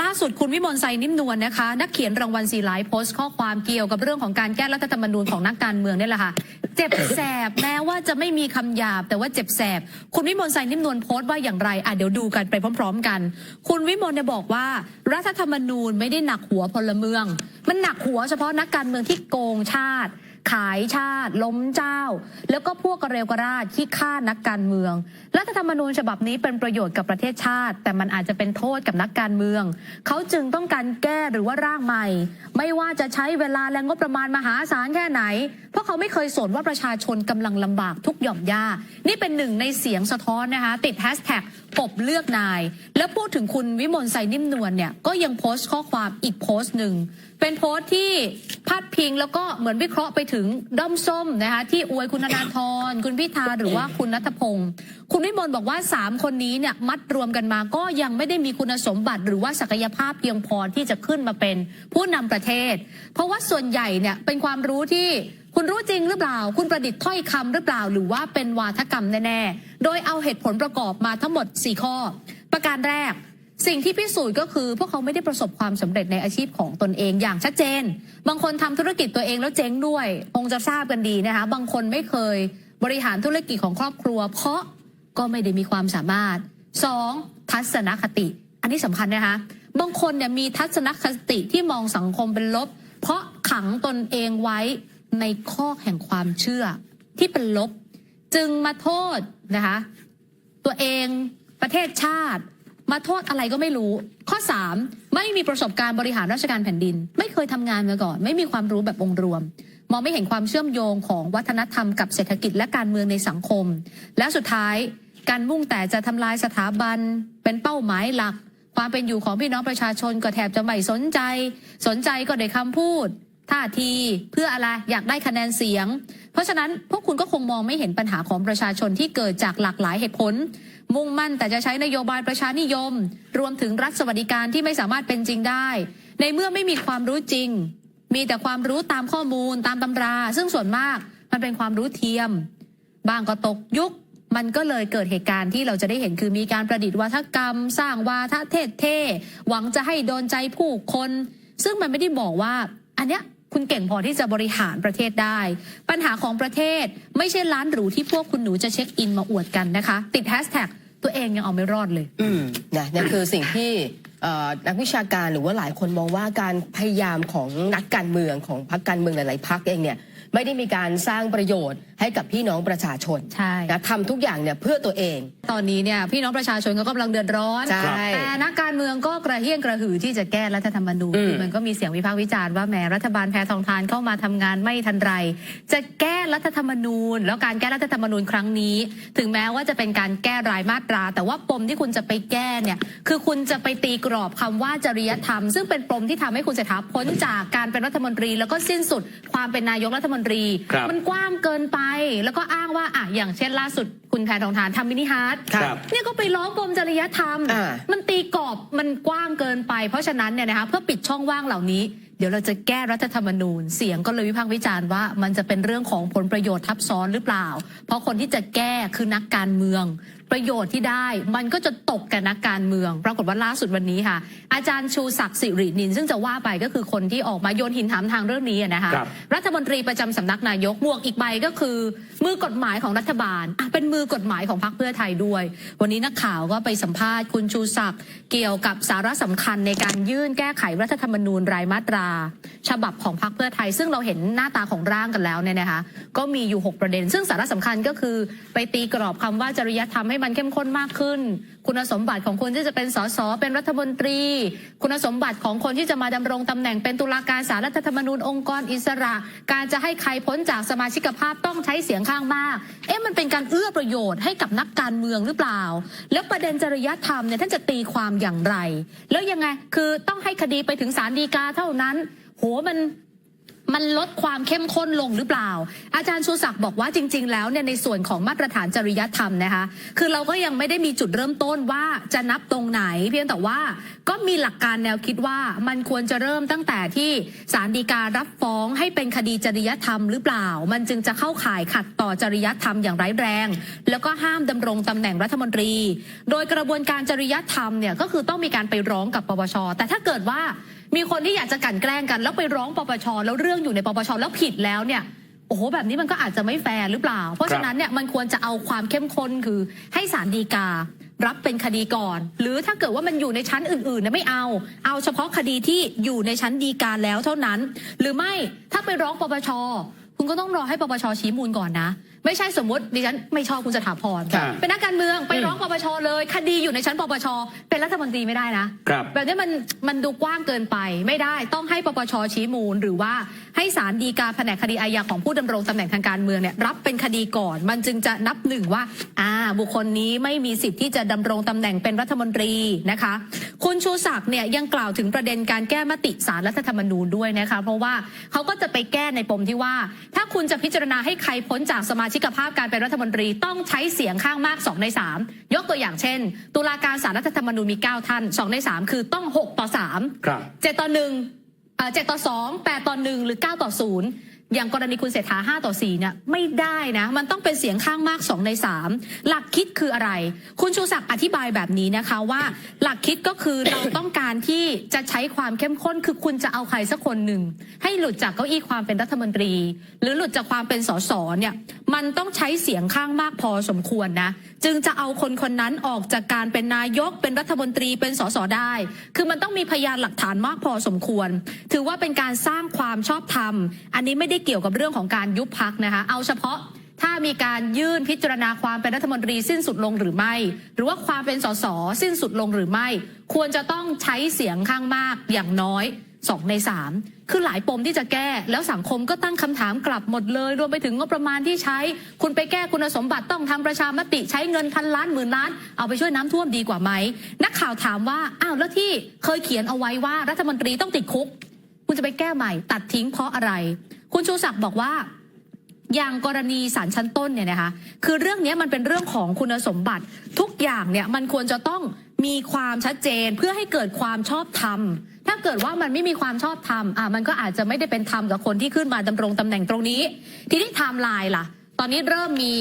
ล่าสุดคุณวิมลไซนิ่มนวลนะคะ นักเขียนรางวัลซีไลท์โพสต์ข้อความเกี่ยวกับเรื่องของการแก้รัฐธรรมนูญของนักการเมืองนี่แหละค่ะ เจ็บแสบแม้ว่าจะไม่มีคำหยาบ แต่ว่าเจ็บแสบ คุณวิมลไซนิ่มนวลโพสต์ว่าอย่างไรอะเดี๋ยวดูกันไปพร้อม ๆ กัน คุณวิมลเนี่ยบอกว่า รัฐธรรมนูญไม่ได้หนักหัวพลเมือง มันหนักหัวเฉพาะนักการเมืองที่โกงชาติ ขายชาติ ล้มเจ้า แล้วก็พวกกระเรวกระราดที่ฆ่านักการเมือง รัฐธรรมนูญฉบับนี้เป็นประโยชน์กับประเทศชาติ แต่มันอาจจะเป็นโทษกับนักการเมือง เขาจึงต้องการแก้หรือว่าร่างใหม่ ไม่ว่าจะใช้เวลาและงบประมาณมหาศาลแค่ไหน เพราะเขาไม่เคยสนว่าประชาชนกำลังลำบากทุกหย่อมย่านี่เป็นหนึ่งในเสียงสะท้อนนะคะติดแฮชแท็ก กบเลือกนาย แล้วพูดถึงคุณวิมลไซนิ่มนวลเนี่ยก็ยังโพสต์ข้อความอีกโพสต์หนึ่ง เป็นโพสต์ที่พาดพิงแล้วก็เหมือนวิเคราะห์ไปถึงด้อมส้มนะคะที่อวยคุณธนาธรคุณพิธาหรือว่าคุณนัทพงศ์คุณวิมลบอกว่า 3 คนนี้เนี่ยมัดรวมกันมาก็ยังไม่ได้มีคุณสมบัติ หรือว่าศักยภาพเพียงพอที่จะขึ้นมาเป็นผู้นำประเทศ เพราะว่าส่วนใหญ่เนี่ยเป็นความรู้ที่ คุณรู้จริงหรือเปล่า คุณประดิษฐ์ถ้อยคำหรือเปล่า หรือว่าเป็นวาทกรรมแน่ๆ โดยเอาเหตุผลประกอบมาทั้งหมด 4 ข้อ ประการแรก สิ่งที่พิสูจน์ก็คือ พวกเขาไม่ได้ประสบความสำเร็จในอาชีพของตนเองอย่างชัดเจน บางคนทำธุรกิจตัวเองแล้วเจ๊งด้วยคงจะทราบกันดีนะคะ บางคนไม่เคยบริหารธุรกิจของครอบครัว เพราะก็ไม่ได้มีความสามารถ 2. ทัศนคติ อันนี้สำคัญนะคะ บางคนเนี่ยมีทัศนคติที่มองสังคมเป็นลบ เพราะขังตนเองไว้ ในข้อแห่งความเชื่อที่เป็นลบ จึงมาโทษนะคะ ตัวเองประเทศชาติ มาโทษอะไรก็ไม่รู้ ข้อ 3 ไม่มีประสบการณ์บริหารราชการแผ่นดิน ไม่เคยทำงานมาก่อน ไม่มีความรู้แบบองค์รวม มองไม่เห็นความเชื่อมโยงของวัฒนธรรมกับเศรษฐกิจและการเมืองในสังคม และสุดท้ายการมุ่งแต่จะทำลายสถาบันเป็นเป้าหมายหลัก ความเป็นอยู่ของพี่น้องประชาชนก็แทบจะไม่สนใจ สนใจก็ได้คำพูด ท่าทีเพื่ออะไรอยากได้คะแนนเสียง เพราะฉะนั้นพวกคุณก็คงมองไม่เห็นปัญหาของประชาชนที่เกิดจากหลากหลายเหตุผล มุ่งมั่นแต่จะใช้นโยบายประชานิยม รวมถึงรัฐสวัสดิการที่ไม่สามารถเป็นจริงได้ ในเมื่อไม่มีความรู้จริง มีแต่ความรู้ตามข้อมูลตามตำรา ซึ่งส่วนมากมันเป็นความรู้เทียม บางก็ตกยุค มันก็เลยเกิดเหตุการณ์ที่เราจะได้เห็นคือมีการประดิษฐ์วาทกรรม สร้างวาทะเทศเทหวังจะให้โดนใจผู้คน ซึ่งมันไม่ได้บอกว่า อันเนี้ย คุณเก่งพอที่จะบริหารประเทศได้ ปัญหาของประเทศไม่ใช่ร้านหรูที่พวกคุณหนูจะเช็คอินมาอวดกันนะคะ ติดแฮชแท็กตัวเองยังเอาไม่รอดเลย อืมนะนั่นคือสิ่งที่นักวิชาการหรือว่าหลายคนมองว่าการพยายามของนักการเมืองของพรรคการเมืองหลายๆพรรคเองเนี่ย ไม่ได้มีการสร้างประโยชน์ให้กับพี่น้องประชาชนใช่ นะทำทุกอย่างเนี่ยเพื่อตัวเอง ตอนนี้เนี่ยพี่น้องประชาชนก็กำลังเดือดร้อนใช่แต่นักการเมืองก็กระเฮี้ยนกระหือที่จะแก้รัฐธรรมนูญอืมคือมันก็มีเสียงวิพากษ์วิจารณ์ว่าแหมรัฐบาลแพทองทานเข้ามาทำงานไม่ทันไร จะแก้รัฐธรรมนูญ แล้วการแก้รัฐธรรมนูญครั้งนี้ ถึงแม้ว่าจะเป็นการแก้รายมาตรา แต่ว่าปมที่คุณจะไปแก้เนี่ยคือคุณจะไปตีกรอบคำว่าจริยธรรม ซึ่งเป็นปมที่ทำให้คุณเศรษฐาพ้นจากการเป็นรัฐมนตรี แล้วก็สิ้นสุดความเป็นนายกรัฐมนตรีครับมันกว้างเกินไป แล้วก็อ้างว่าอะอย่างเช่นล่าสุดคุณแพทองทานทำมินิฮาร์ดครับเนี่ยก็ไปร้องกรมจริยธรรมอ่ามันตีกรอบมันกว้างเกินไป เพราะฉะนั้นเนี่ยนะคะเพื่อปิดช่องว่างเหล่านี้เดี๋ยวเราจะแก้รัฐธรรมนูญ เสียงก็เลยวิพากษ์วิจารณ์ว่า มันจะเป็นเรื่องของผลประโยชน์ทับซ้อนหรือเปล่า เพราะคนที่จะแก้คือนักการเมือง ประโยชน์ที่ได้มันก็จะตกกับนักการเมือง ปรากฏว่าล่าสุดวันนี้ค่ะ อาจารย์ชูศักดิ์สิรินิน ซึ่งจะว่าไปก็คือคนที่ออกมาโยนหินถามทางเรื่องนี้อะนะคะครับ รัฐมนตรีประจำสำนักนายกหมวกอีกใบก็คือ มือกฎหมายของรัฐบาลอะเป็นมือกฎหมายของพรรคเพื่อไทยด้วย วันนี้นักข่าวก็ไปสัมภาษณ์คุณชูศักดิ์เกี่ยวกับสาระสำคัญในการยื่นแก้ไขรัฐธรรมนูญรายมาตรา ฉบับของพรรคเพื่อไทย ซึ่งเราเห็นหน้าตาของร่างกันแล้วเนี่ยนะคะ ก็มีอยู่ 6 ประเด็น ซึ่งสาระสำคัญก็คือ ไปตีกรอบคำว่าจริยธรรมให้มันเข้มข้นมากขึ้น คุณสมบัติของคนที่จะเป็นสสเป็นรัฐมนตรี คุณสมบัติของคนที่จะมาดำรงตำแหน่งเป็นตุลาการสารรัฐธรรมนูญองค์กรอิสระ การจะให้ใครพ้นจากสมาชิกภาพต้องใช้เสียงข้างมาก เอ๊ะมันเป็นการเอื้อประโยชน์ให้กับนักการเมืองหรือเปล่า แล้วประเด็นจริยธรรมเนี่ยท่านจะตีความอย่างไร แล้วยังไงคือต้องให้คดีไปถึงศาลฎีกาเท่านั้นโหมัน มันลดความเข้มข้นลงหรือเปล่า อาจารย์ชูศักดิ์บอกว่าจริง ๆ แล้วเนี่ยในส่วนของมาตรฐานจริยธรรมนะคะ คือเราก็ยังไม่ได้มีจุดเริ่มต้นว่าจะนับตรงไหน เพียงแต่ว่าก็มีหลักการแนวคิดว่ามันควรจะเริ่มตั้งแต่ที่ศาลฎีการับฟ้องให้เป็นคดีจริยธรรมหรือเปล่า มันจึงจะเข้าข่ายขัดต่อจริยธรรมอย่างร้ายแรง แล้วก็ห้ามดำรงตำแหน่งรัฐมนตรี โดยกระบวนการจริยธรรมเนี่ยก็คือต้องมีการไปร้องกับปปชแต่ถ้าเกิดว่ามีคนที่อยากจะกลั่นแกล้งกัน แล้วไปร้องปปชแล้วเรื่องอยู่ในปปชแล้วผิดแล้วเนี่ยโอ้โหแบบนี้มันก็อาจจะไม่แฟร์หรือเปล่า เพราะฉะนั้นเนี่ยมันควรจะเอาความเข้มข้นคือให้ศาลฎีกา รับเป็นคดีก่อน หรือถ้าเกิดว่ามันอยู่ในชั้นอื่นๆเนี่ยไม่เอา เอาเฉพาะคดีที่อยู่ในชั้นฎีกาแล้วเท่านั้น หรือไม่ถ้าไปร้องปปชคุณก็ต้องรอให้ปปชชี้มูลก่อนนะ ไม่ใช่สมมติดิฉันไม่ชอบคุณสถาพรครับเป็นนักการเมืองไปร้องปปชเลย คดีอยู่ในชั้นปปชเป็นรัฐมนตรีไม่ได้นะครับ แบบนี้มันมันดูกว้างเกินไปไม่ได้ต้องให้ปปชชี้มูลหรือว่า ให้ศาลฎีกาแผนกคดีอาญาของผู้ดำรงตำแหน่งทางการเมืองเนี่ยรับเป็นคดีก่อน มันจึงจะนับหนึ่งว่าอ่าบุคคลนี้ไม่มีสิทธิ์ที่จะดำรงตำแหน่งเป็นรัฐมนตรีนะคะ คุณชูศักดิ์เนี่ยยังกล่าวถึงประเด็นการแก้มติสารรัฐธรรมนูญด้วยนะคะ เพราะว่าเขาก็จะไปแก้ในปมที่ว่า ถ้าคุณจะพิจารณาให้ใครพ้นจากสมาชิกภาพการเป็นรัฐมนตรีต้องใช้เสียงข้างมาก 2 ใน 3 ยกตัวอย่างเช่น ตุลาการสารรัฐธรรมนูญมี 9 ท่าน 2 ใน 3 คือต้อง 6 ต่อ3ครับเจ็ดต่อหนึ่ง เจ็ดต่อสองแปดต่อหนึ่งหรือเก้าต่อศูนย์อย่างกรณีคุณเศรษฐาห้าต่อสี่เนี่ยไม่ได้นะ มันต้องเป็นเสียงข้างมากสองในสามหลักคิดคืออะไร คุณชูศักดิ์อธิบายแบบนี้นะคะว่า หลักคิดก็คือเราต้องการที่จะใช้ความเข้มข้น คือคุณจะเอาใครสักคนหนึ่ง ให้หลุดจากเก้าอี้ความเป็นรัฐมนตรี หรือหลุดจากความเป็นสสเนี่ยมันต้องใช้เสียงข้างมากพอสมควรนะจึงจะเอาคนคนนั้นออกจากการเป็นนายกเป็นรัฐมนตรีเป็นสสได้ คือมันต้องมีพยานหลักฐานมากพอสมควร ถือว่าเป็นการสร้างความชอบธรรม อันนี้ไม่ได้เกี่ยวกับเรื่องของการยุบพักนะคะ เอาเฉพาะถ้ามีการยื่นพิจารณาความเป็นรัฐมนตรีสิ้นสุดลงหรือไม่ หรือว่าความเป็นสสสิ้นสุดลงหรือไม่ ควรจะต้องใช้เสียงข้างมากอย่างน้อยสองในสาม คือหลายปมที่จะแก้ แล้วสังคมก็ตั้งคำถามกลับหมดเลย รวมไปถึงงบประมาณที่ใช้ คุณไปแก้คุณสมบัติต้องทำประชามติใช้เงินพันล้านหมื่นล้าน เอาไปช่วยน้ำท่วมดีกว่าไหม นักข่าวถามว่า อ้าวแล้วที่เคยเขียนเอาไว้ว่ารัฐมนตรีต้องติดคุก คุณจะไปแก้ใหม่ ตัดทิ้งเพราะอะไร คุณชูศักดิ์บอกว่าอย่างกรณีศาลชั้นต้นเนี่ยนะคะ คือเรื่องนี้มันเป็นเรื่องของคุณสมบัติ ทุกอย่างเนี่ยมันควรจะต้องมีความชัดเจนเพื่อให้เกิดความชอบธรรม ถ้าเกิดว่ามันไม่มีความชอบธรรมอะมันก็อาจจะไม่ได้เป็นธรรมกับคนที่ขึ้นมาดำรงตำแหน่งตรงนี้ ทีนี้ไทม์ไลน์ล่ะ ตอนนี้เริ่มมี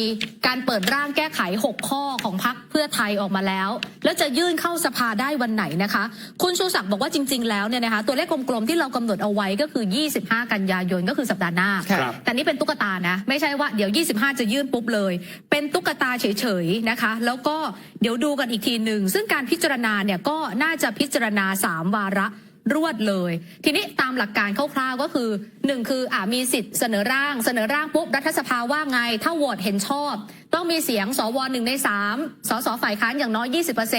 การเปิดร่างแก้ไข 6 ข้อของพักเพื่อไทยออกมาแล้ว แล้วจะยื่นเข้าสภาได้วันไหนนะคะ คุณชูศักดิ์บอกว่าจริง ๆ แล้วเนี่ยนะคะตัวเลขกลมๆที่เรากำหนดเอาไว้ก็คือ 25 กันยายนก็คือสัปดาห์หน้าครับแต่นี่เป็นตุ๊กตานะไม่ใช่ว่าเดี๋ยว 25 จะยื่นปุ๊บเลย เป็นตุ๊กตาเฉยๆนะคะ แล้วก็เดี๋ยวดูกันอีกทีหนึ่งซึ่งการพิจารณาเนี่ยก็น่าจะพิจารณา 3 วาระ รวดเลย ทีนี้ตามหลักการคร่าวๆก็คือหนึ่งคืออ่ามีสิทธิ์เสนอร่าง เสนอร่างปุ๊บรัฐสภาว่าไง ถ้าโหวตเห็นชอบ ต้องมีเสียงสวหนึ่งในสามสสฝ่ายค้านอย่างน้อย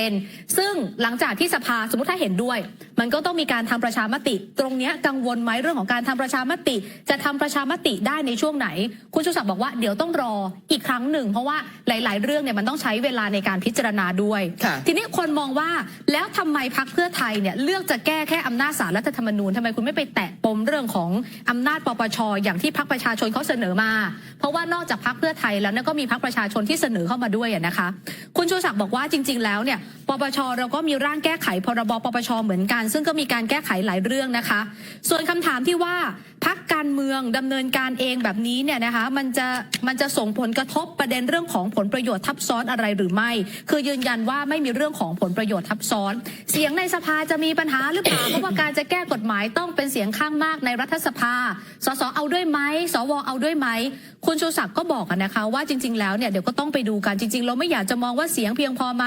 20%ซึ่งหลังจากที่สภาสมมติถ้าเห็นด้วย มันก็ต้องมีการทำประชามติ ตรงเนี้ยกังวลไหมเรื่องของการทำประชามติ จะทำประชามติได้ในช่วงไหน คุณชูศักดิ์บอกว่าเดี๋ยวต้องรออีกครั้งหนึ่ง เพราะว่าหลาย ๆ เรื่องเนี่ยมันต้องใช้เวลาในการพิจารณาด้วยค่ะทีนี้คนมองว่าแล้วทำไมพักเพื่อไทยเนี่ยเลือกจะแก้แค่อำนาจสารรัฐธรรมนูญทำไมคุณไม่ไปแตะปมเรื่องของอำนาจปปชอย่างที่พักประชาชนเขาเสนอมา เพราะว่านอกจากพักเพื่อไทยแล้วก็มีพักประชาชนที่เสนอเข้ามาด้วยนะคะ คุณชูศักดิ์บอกว่าจริง ๆ แล้วเนี่ยปปชเราก็มีร่างแก้ไขพรบปปชเหมือนกัน ซึ่งก็มีการแก้ไขหลายเรื่องนะคะ ส่วนคำถามที่ว่าพักการเมืองดำเนินการเองแบบนี้เนี่ยนะคะมันจะมันจะส่งผลกระทบประเด็นเรื่องของผลประโยชน์ทับซ้อนอะไรหรือไม่ คือยืนยันว่าไม่มีเรื่องของผลประโยชน์ทับซ้อน เสียงในสภาจะมีปัญหาหรือเปล่าเพราะว่าการจะแก้กฎหมายต้องเป็นเสียงข้างมากในรัฐสภา สสเอาด้วยไหมสวเอาด้วยไหม คุณชูศักดิ์ก็บอกกันนะคะ ว่าจริง ๆ แล้วเนี่ยเดี๋ยวก็ต้องไปดูกันจริง ๆ เราไม่อยากจะมองว่าเสียงเพียงพอไหม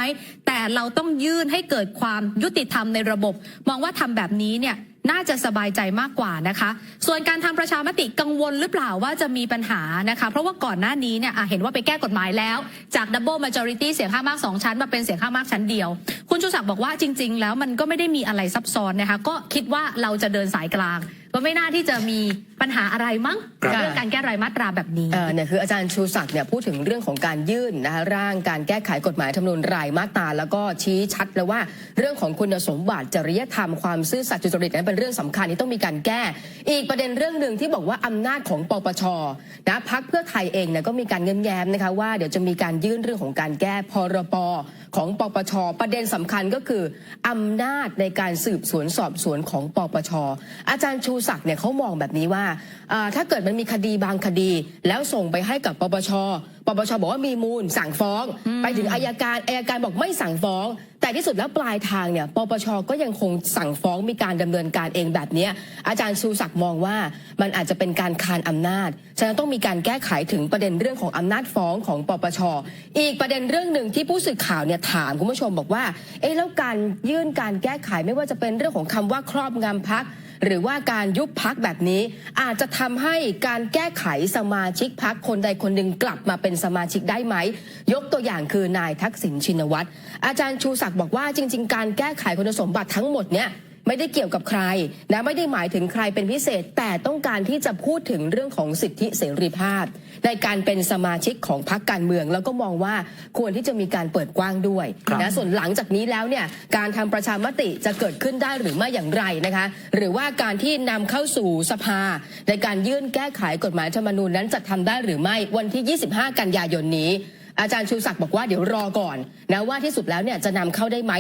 แต่เราต้องยื่นให้เกิดความยุติธรรมในระบบ มองว่าทำแบบนี้เนี่ยน่าจะสบายใจมากกว่านะคะ ส่วนการทำประชามติกังวลหรือเปล่าว่าจะมีปัญหานะคะ เพราะว่าก่อนหน้านี้เนี่ยเห็นว่าไปแก้กฎหมายแล้ว จาก double majority เสียงข้างมาก 2 ชั้นมาเป็นเสียงข้างมากชั้นเดียว คุณชูศักดิ์บอกว่าจริง ๆ แล้วมันก็ไม่ได้มีอะไรซับซ้อนนะคะ ก็คิดว่าเราจะเดินสายกลาง ก็ไม่น่าที่จะมีปัญหาอะไรมั้งครับเรื่องการแก้รายมาตราแบบนี้เอ่อเนี่ยคืออาจารย์ชูศักดิ์เนี่ยพูดถึงเรื่องของการยื่นนะคะร่างการแก้ไขกฎหมายธรรมนูญรายมาตราแล้วก็ชี้ชัดแล้วว่า เรื่องของคุณสมบัติจริยธรรมความซื่อสัตย์สุจริตนั้นเป็นเรื่องสำคัญที่ต้องมีการแก้ อีกประเด็นเรื่องหนึ่งที่บอกว่าอำนาจของปปชนะพักเพื่อไทยเองเนี่ยก็มีการเง้นแย้มนะคะว่าเดี๋ยวจะมีการยื่นเรื่องของการแก้พรปของปปช ประเด็นสำคัญก็คืออำนาจในการสืบสวนสอบสวนของปปช อาจารย์ชูศักดิ์เนี่ยเขามองแบบนี้ว่า ถ้าเกิดมันมีคดีบางคดี แล้วส่งไปให้กับปปช ปปชบอกว่ามีมูลสั่งฟ้อง ไปถึงอายการอายการบอกไม่สั่งฟ้อง แต่ที่สุดแล้วปลายทางเนี่ยปปชก็ยังคงสั่งฟ้องมีการดำเนินการเองแบบเนี้ยอาจารย์ชูศักดิ์มองว่ามันอาจจะเป็นการคานอำนาจฉะนั้นต้องมีการแก้ไขถึงประเด็นเรื่องของอำนาจฟ้องของปปชอีกประเด็นเรื่องหนึ่งที่ผู้สื่อข่าวเนี่ยถามคุณผู้ชมบอกว่าเอ๊ะแล้วการยื่นการแก้ไขไม่ว่าจะเป็นเรื่องของคำว่าครอบงำพัก หรือว่าการยุบพักแบบนี้ อาจจะทำให้การแก้ไขสมาชิกพักคนใดคนหนึ่งกลับมาเป็นสมาชิกได้ไหม ยกตัวอย่างคือนายทักษิณชินวัตรอาจารย์ชูศักดิ์บอกว่าจริง ๆ การแก้ไขคุณสมบัติทั้งหมดเนี่ย ไม่ได้เกี่ยวกับใครนะไม่ได้หมายถึงใครเป็นพิเศษ แต่ต้องการที่จะพูดถึงเรื่องของสิทธิเสรีภาพ ในการเป็นสมาชิกของพรรคการเมือง แล้วก็มองว่าควรที่จะมีการเปิดกว้างด้วยครับนะส่วนหลังจากนี้แล้วเนี่ยการทำประชามติจะเกิดขึ้นได้หรือไม่อย่างไรนะคะ หรือว่าการที่นำเข้าสู่สภา ในการยื่นแก้ไขกฎหมายธรรมนูญนั้นจะทำได้หรือไม่วันที่ 25 กันยายนนี้ อาจารย์ชูศักดิ์บอกว่าเดี๋ยวรอก่อนนะว่าที่สุดแล้วเนี่ยจะนำเข้าได้ไหม